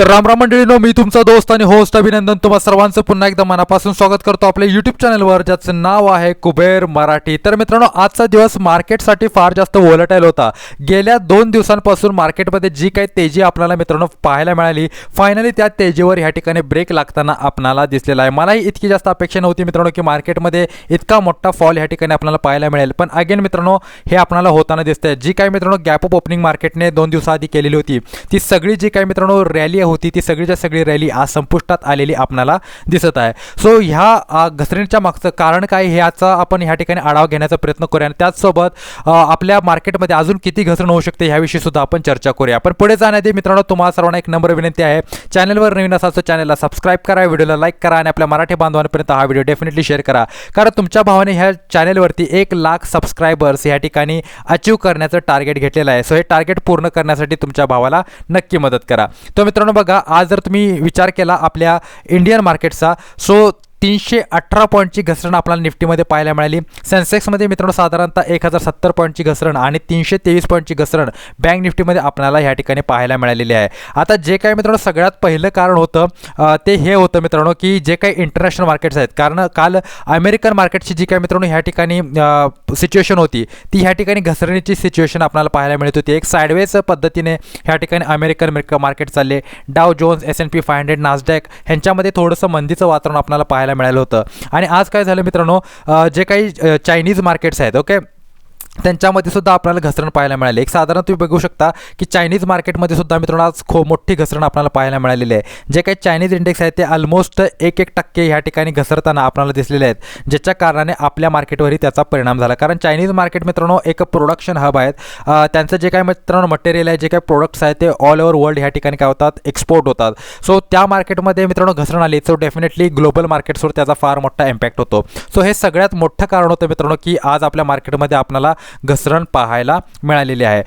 तर रामराम मंडळीनो मी तुमचा दोस्त आणि होस्ट अभिनंदन तुम्हा सर्वांचं पुन्हा एकदा मनापासून स्वागत करतो आपल्या युट्यूब चॅनलवर ज्याचं नाव आहे कुबेर मराठी. तर मित्रांनो आजचा दिवस मार्केटसाठी फार जास्त वोलटाईल होता. गेल्या दोन दिवसांपासून मार्केटमध्ये जी काही तेजी आपल्याला मित्रांनो पाहायला मिळाली फायनली त्या तेजीवर ह्या ठिकाणी ब्रेक लागताना आपणाला दिसलेला आहे. मलाही इतकी जास्त अपेक्षा नव्हती मित्रांनो की मार्केटमध्ये इतका मोठा फॉल ह्या ठिकाणी आपल्याला पाहायला मिळेल. पण अगेन मित्रांनो हे आपल्याला होताना दिसतंय. जी काही मित्रांनो गॅप अप ओपनिंग मार्केटने दोन दिवसाआधी केलेली होती ती सगळी जी काही मित्रांनो रॅली होती ती सगळीच्या सगळी रॅली आज संपुष्टात आलेली आपणाला दिसत आहे. सो ह्या घसरणीच्या मागचं कारण काय ह्याचा आपण ह्या ठिकाणी आढावा घेण्याचा प्रयत्न करूया आणि त्याचसोबत आपल्या मार्केटमध्ये अजून किती घसरण होऊ शकते ह्याविषयी सुद्धा आपण चर्चा करूया. पण पुढे जाण्याआधी मित्रांनो तुम्हाला सर्वांना एक नंबर विनंती आहे. चॅनलवर नवीन असाल तर चॅनलला सबस्क्राईब करा व्हिडिओला लाईक करा आणि आपल्या मराठी बांधवांपर्यंत हा व्हिडिओ डेफिनेटली शेअर करा. कारण तुमच्या भावाने ह्या चॅनलवरती एक लाख सबस्क्रायबर्स ह्या ठिकाणी अचीव करण्याचं टार्गेट घेतलेलं आहे. सो हे टार्गेट पूर्ण करण्यासाठी तुमच्या भावाला नक्की मदत करा. तो मित्रांनो बघा आज जर तुम्ही विचार केला आपल्या इंडियन मार्केटचा सो तीनशे अठरा पॉईंटची घसरण आपल्याला निफ्टीमध्ये पाहायला मिळाली. सेन्सेक्समध्ये मित्रांनो साधारणतः एक हजार सत्तर पॉईंटची घसरण आणि तीनशे तेवीस पॉईंटची घसरण बँक निफ्टीमध्ये आपल्याला ह्या ठिकाणी पाहायला मिळालेली आहे. आता जे काही मित्रांनो सगळ्यात पहिलं कारण होतं ते हे होतं मित्रांनो की जे काही इंटरनॅशनल मार्केट्स आहेत कारण काल अमेरिकन मार्केटची जी काही मित्रांनो ह्या ठिकाणी सिच्युएशन होती ती ह्या ठिकाणी घसरणीची सिच्युएशन आपल्याला पाहायला मिळत होती. एक साईडवेज पद्धतीने ह्या ठिकाणी अमेरिकन मार्केट चालले. Dow Jones S N P five hundred Nasdaq ह्यांच्यामध्ये थोडंसं मंदीचं वातावरण आपल्याला पाहायला मिळालं होतं. आणि आज काय झालं मित्रांनो जे काही चायनीज मार्केट्स आहेत ओके त्यांच्यामध्ये सुद्धा आपल्याला घसरण पाहायला मिळाली. एक साधारण तुम्ही बघू शकता की चायनीज मार्केटमध्ये सुद्धा मित्रांनो आज खूप मोठी घसरण आपल्याला पाहायला मिळालेली आहे. जे काही चायनीज इंडेक्स आहेत ते ऑलमोस्ट एक एक टक्के ह्या ठिकाणी घसरताना आपल्याला दिसलेले आहेत ज्याच्या कारणाने आपल्या मार्केटवरही त्याचा परिणाम झाला. कारण चायनीज मार्केट मित्रांनो एक प्रोडक्शन हब आहेत. त्यांचं जे काही मित्रांनो मटेरियल आहे जे काही प्रोडक्ट्स आहेत ते ऑल ओव्हर वर्ल्ड ह्या ठिकाणी काय होतात? एक्सपोर्ट होतात. सो त्या मार्केटमध्ये मित्रांनो घसरण आली. सो डेफिनेटली ग्लोबल मार्केट्सवर त्याचा फार मोठा इम्पॅक्ट होतो. सो हे सगळ्यात मोठं कारण होतं मित्रांनो की आज आपल्या मार्केटमध्ये आपल्याला घसरण पाहायला मिळालेली आहे.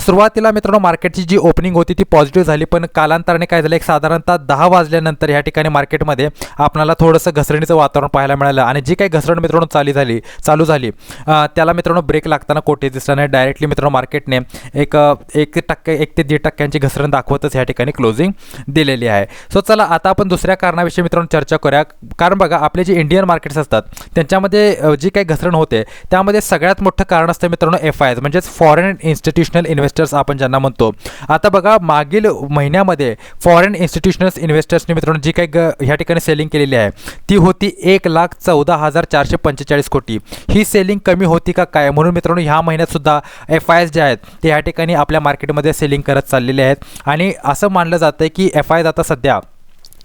सुरुवातीला मित्रांनो मार्केटची जी ओपनिंग होती ती पॉझिटिव्ह झाली पण कालांतराने काय झालं एक साधारणतः दहा वाजल्यानंतर ह्या ठिकाणी मार्केटमध्ये आपल्याला थोडंसं घसरणीचं वातावरण पाहायला मिळालं. आणि जी काही घसरण मित्रांनो चालू झाली चालू झाली त्याला मित्रांनो ब्रेक लागताना कोठे दिसला नाही. डायरेक्टली मित्रांनो मार्केटने एक एक टक्के एक ते दीड टक्क्यांची घसरण दाखवतच ह्या ठिकाणी क्लोजिंग दिलेली आहे. सो चला आता आपण दुसऱ्या कारणाविषयी मित्रांनो चर्चा करूया. कारण बघा आपले जे इंडियन मार्केट्स असतात त्यांच्यामध्ये जी काही घसरण होते त्यामध्ये सगळ्यात मोठं कारण असतं मित्रांनो एफ आय म्हणजेच फॉरेन इन्स्टिट्यूशनल इन्व्हेस्टर्स आपण ज्यांना म्हणतो. आता बघा मागील महिन्यामध्ये फॉरेन इन्स्टिट्यूशनल इन्व्हेस्टर्सने मित्रांनो जी काही ग ह्या ठिकाणी सेलिंग केलेली आहे ती होती एक लाख चौदा हजार चारशे पंचेचाळीस कोटी. ही सेलिंग कमी होती का काय? म्हणून मित्रांनो ह्या महिन्यात सुद्धा एफ आय एस जे आहेत ते ह्या ठिकाणी आपल्या मार्केटमध्ये सेलिंग करत चाललेले आहेत. आणि असं मानलं जातं की एफ आय आता सध्या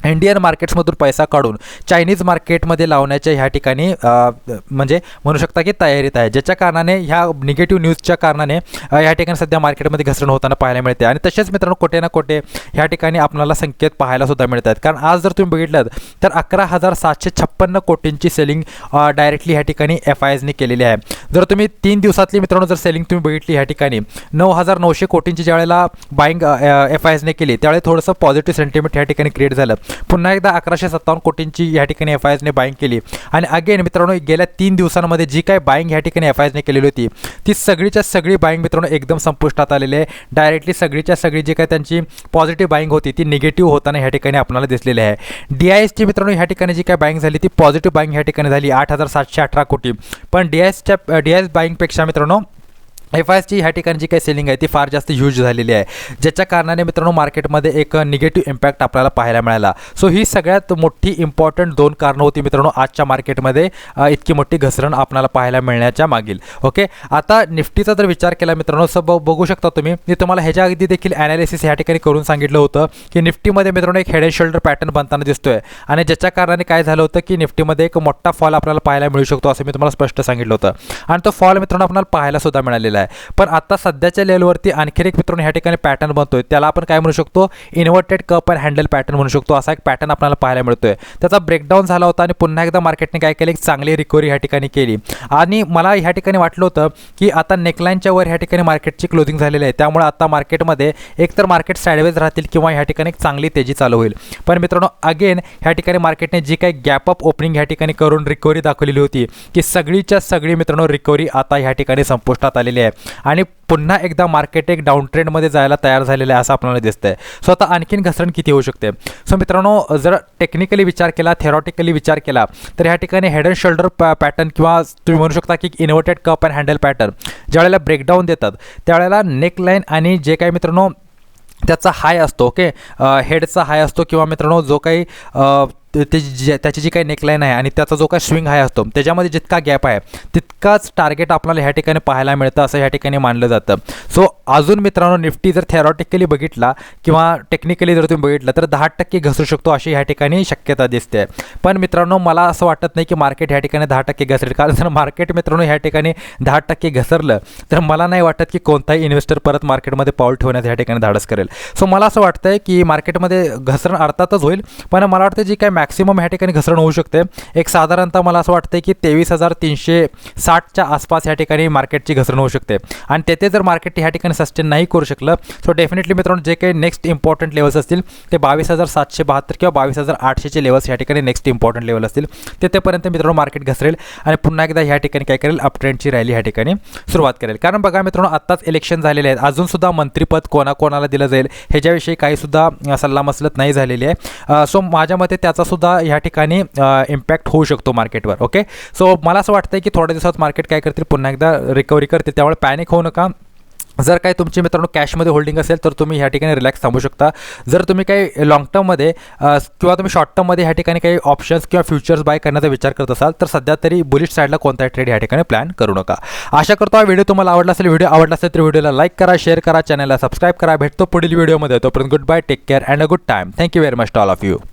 इंडियन मार्केट्समधून पैसा काढून चायनीज मार्केटमध्ये लावण्याच्या ह्या ठिकाणी म्हणजे म्हणू शकता की तयारीत आहे ज्याच्या कारणाने ह्या निगेटिव्ह न्यूजच्या कारणाने ह्या ठिकाणी सध्या मार्केटमध्ये घसरण होताना पाहायला मिळते. आणि तसेच मित्रांनो कुठे ना कुठे ह्या ठिकाणी आपल्याला संकेत पाहायला सुद्धा मिळत आहेत कारण आज जर तुम्ही बघितलं तर अकरा हजार सातशे छप्पन्न कोटींची सेलिंग डायरेक्टली ह्या ठिकाणी एफ आय एसने केलेली आहे. जर तुम्ही तीन दिवसातली मित्रांनो जर सेलिंग तुम्ही बघितली ह्या ठिकाणी नऊ हजार नऊशे कोटींची ज्यावेळेला बाईंग एफ आय एसने केली त्यावेळी थोडंसं पॉझिटिव्ह सेंटिमेंट ह्या ठिकाणी क्रिएट झालं. पुन्हा एकदा अकराशे सत्तावन्न कोटींची ह्या ठिकाणी एफ आय एसने बाईंग केली. आणि अगेन मित्रांनो गेल्या तीन दिवसांमध्ये जी काय बाईंग ह्या ठिकाणी एफ आय एसने केलेली होती ती सगळीच्या सगळी बाईंग मित्रांनो एकदम संपुष्टात आलेली आहे. डायरेक्टली सगळीच्या सगळी जी काय त्यांची पॉझिटिव्ह बाईंग होती ती निगेटिव्ह होताना ह्या ठिकाणी आपल्याला दिसलेली आहे. डी आय एसची मित्रांनो ह्या ठिकाणी जी काय बाईंग झाली ती पॉझिटिव्ह बाईंग ह्या ठिकाणी झाली आठ हजार सातशे अठरा कोटी. पण डी आय एसच्या डी आय एस बाईंगपेक्षा मित्रांनो एफ आय एसची ह्या ठिकाणी जी काही सेलिंग आहे ती फार जास्त ह्यूज झालेली आहे. ज्याच्या कारणाने मित्रांनो मार्केटमध्ये एक निगेटिव्ह इम्पॅक्ट आपल्याला पाहायला मिळाला. सो ही सगळ्यात मोठी इम्पॉर्टंट दोन कारणं होती मित्रांनो आजच्या मार्केटमध्ये इतकी मोठी घसरण आपल्याला पाहायला मिळण्याच्या मागील. ओके आता निफ्टीचा जर विचार केला मित्रांनो सब बघू शकता तुम्ही मी तुम्हाला ह्याच्या अगदी देखील ॲनालिसिस ह्या ठिकाणी करून सांगितलं होतं की निफ्टीमध्ये मित्रांनो एक हेड अँड शोल्डर पॅटर्न बनताना दिसतोय. आणि ज्याच्या कारणाने काय झालं होतं की निफ्टीमध्ये एक मोठा फॉल आपल्याला पाहायला मिळू शकतो असं मी तुम्हाला स्पष्ट सांगितलं होतं. आणि तो फॉल मित्रांनो आपल्याला पाहायला सुद्धा मिळालेला आहे. आहे पण आता सध्याच्या लेवलवरती आणखी एक मित्रांनो ह्या ठिकाणी पॅटर्न बनतोय. त्याला आपण काय म्हणू शकतो? Inverted cup and handle pattern म्हणू शकतो. असा एक पॅटर्न आपल्याला पाहायला मिळतोय. त्याचा ब्रेकडाऊन झाला होता आणि पुन्हा एकदा मार्केटने काय केलं? एक चांगली रिकव्हरी ह्या ठिकाणी केली. आणि मला ह्या ठिकाणी वाटलं होतं की आता नेकलाईनच्या वर ह्या ठिकाणी मार्केटची क्लोजिंग झालेली आहे. त्यामुळे आता मार्केटमध्ये एकतर मार्केट साईडवेज राहतील किंवा ह्या ठिकाणी एक चांगली तेजी चालू होईल. पण मित्रांनो अगेन ह्या ठिकाणी मार्केटने जी काही गॅप अप ओपनिंग ह्या ठिकाणी करून रिकव्हरी दाखवलेली होती की सगळीच्या सगळी मित्रांनो रिकव्हरी आता ह्या ठिकाणी संपुष्टात आलेली आहे. आहे. आणि पुन्हा एकदा मार्केट एक डाऊन ट्रेंडमध्ये जायला तयार झालेलं आहे असं आपल्याला दिसतंय. सो आता आणखीन घसरण किती होऊ शकते? सो मित्रांनो जर टेक्निकली विचार केला थेरॉटिकली विचार केला तर ह्या ठिकाणी हेड अँड शोल्डर पॅटर्न किंवा तुम्ही म्हणू शकता की inverted cup and handle pattern ज्यावेळेला ब्रेकडाऊन देतात त्यावेळेला नेकलाईन आणि जे काही मित्रांनो त्याचा हाय असतो ओके हेडचा हाय असतो किंवा मित्रांनो जो काही त्याची ते जे त्याची जी काही नेकलाईन आहे आणि त्याचा जो काही स्विंग हाय असतो त्याच्यामध्ये जितका गॅप आहे तितकाच टार्गेट आपल्याला ह्या ठिकाणी पाहायला मिळतं असं ह्या ठिकाणी मानलं जातं. सो अजून मित्रांनो निफ्टी जर थेरॉटिकली बघितला किंवा टेक्निकली जर तुम्ही बघितलं तर दहा टक्के घसरू शकतो अशी ह्या ठिकाणी शक्यता दिसते. पण मित्रांनो मला असं वाटत नाही की मार्केट ह्या ठिकाणी दहा टक्के घसरेल कारण जर मार्केट मित्रांनो ह्या ठिकाणी दहा टक्के घसरलं तर मला नाही वाटत की कोणताही इन्व्हेस्टर परत मार्केटमध्ये पाऊल ठेवण्यात ह्या ठिकाणी धाडस करेल. सो मला असं वाटतं की मार्केटमध्ये घसरण अर्थातच होईल पण मला वाटतं जी काय मॅक्सिमम ह्या ठिकाणी घसरण होऊ शकते. एक साधारणतः मला असं वाटतं की तेवीस हजार तीनशे साठच्या आसपास ह्या ठिकाणी मार्केटची घसरण होऊ शकते. आणि तेथे जर मार्केट ह्या ठिकाणी सस्टेन नाही करू शकलं सो डेफिनेटली मित्रांनो जे काही नेक्स्ट इम्पॉर्टंट लेवल्स असतील ते बावीस हजार सातशे बहात्तर किंवा बावीस हजार आठशेचे लेवल्स ह्या ठिकाणी नेक्स्ट इम्पॉर्टंट लेवल असतील. तेथेपर्यंत मित्रांनो मार्केट घसरेल आणि पुन्हा एकदा ह्या ठिकाणी काय करेल अपट्रेंडची रॅली ह्या ठिकाणी सुरुवात करेल. कारण बघा मित्रांनो आत्ताच इलेक्शन झालेले आहेत. अजूनसुद्धा मंत्रिपद कोणाकोणाला दिलं जाईल ह्याच्याविषयी काहीसुद्धा सल्लामसलत नाही झालेली आहे. सो माझ्या मते त्याचा सुद्धा ह्या ठिकाणी इम्पॅक्ट होऊ शकतो मार्केटवर ओके सो मला असं वाटतं की थोड्या दिवसात मार्केट काय करतील पुन्हा एकदा रिकव्हरी करतील. त्यामुळे पॅनिक होऊ नका. जर काही तुमची मित्रांनो कॅशमध्ये होल्डिंग असेल तर तुम्ही ह्या ठिकाणी रिलॅक्स थांबू शकता. जर तुम्ही काही लाँग टर्ममध्ये किंवा तुम्ही शॉर्ट टर्ममध्ये ह्या ठिकाणी काही ऑप्शन्स किंवा फ्युचर्स बाय करण्याचा विचार करत असाल तर सध्या तरी बुलिश साईडला कोणताही ट्रेड ह्या ठिकाणी प्लॅन करू नका. आशा करतो हा व्हिडिओ तुम्हाला आवडला असेल. व्हिडिओ आवडला असेल तर व्हिडिओला लाईक करा शेअर करा चॅनलला सबस्क्राईब करा. भेटतो पुढील व्हिडिओमध्ये तोपर्यंत good bye take care and a good time thank you very much all of you